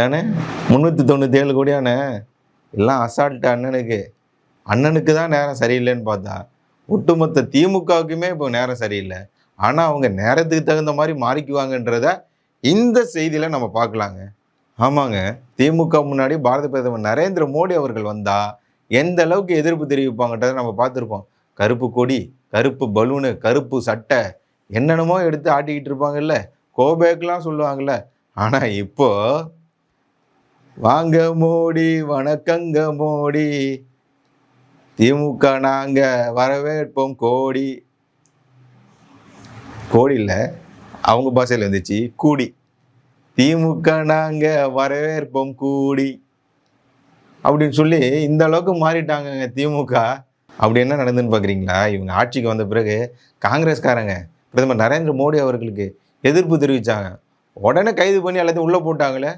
ஏண்ணே முந்நூற்றி தொண்ணூற்றி ஏழு கோடியாண்ணே எல்லாம் அசால்ட்டு அண்ணனுக்கு. அண்ணனுக்கு தான் நேரம் சரியில்லைன்னு பார்த்தா ஒட்டுமொத்த திமுகவுக்குமே இப்போ நேரம் சரியில்லை. ஆனால் அவங்க நேரத்துக்கு தகுந்த மாதிரி மாறிக்குவாங்கன்றத இந்த செய்தியில் நம்ம பார்க்கலாங்க. ஆமாங்க. திமுக முன்னாடி பாரத பிரதமர் நரேந்திர மோடி அவர்கள் வந்தால் எந்த அளவுக்கு எதிர்ப்பு தெரிவிப்பாங்கன்றதை நம்ம பார்த்துருப்போம். கருப்பு கொடி கருப்பு பலூனு கருப்பு சட்டை என்னென்னமோ எடுத்து ஆட்டிக்கிட்டு இருப்பாங்கல்ல. கோபேக்கெலாம் சொல்லுவாங்கல்ல. ஆனால் இப்போது வாங்க மோடி வணக்கங்க மோடி. திமுக நாங்க வரவேற்போம் கோடி. கோடி இல்லை அவங்க பாஷையில் இருந்துச்சு கூடி. திமுக நாங்க வரவேற்போம் கூடி. அப்படின்னு சொல்லி இந்த அளவுக்கு மாறிட்டாங்கங்க திமுக. அப்படி என்ன நடந்துன்னு பார்க்குறீங்களா இவங்க ஆட்சிக்கு வந்த பிறகு காங்கிரஸ்காரங்க பிரதமர் நரேந்திர மோடி அவர்களுக்கு எதிர்ப்பு தெரிவித்தாங்க உடனே கைது பண்ணி எல்லாத்தையும் உள்ளே போட்டாங்களே.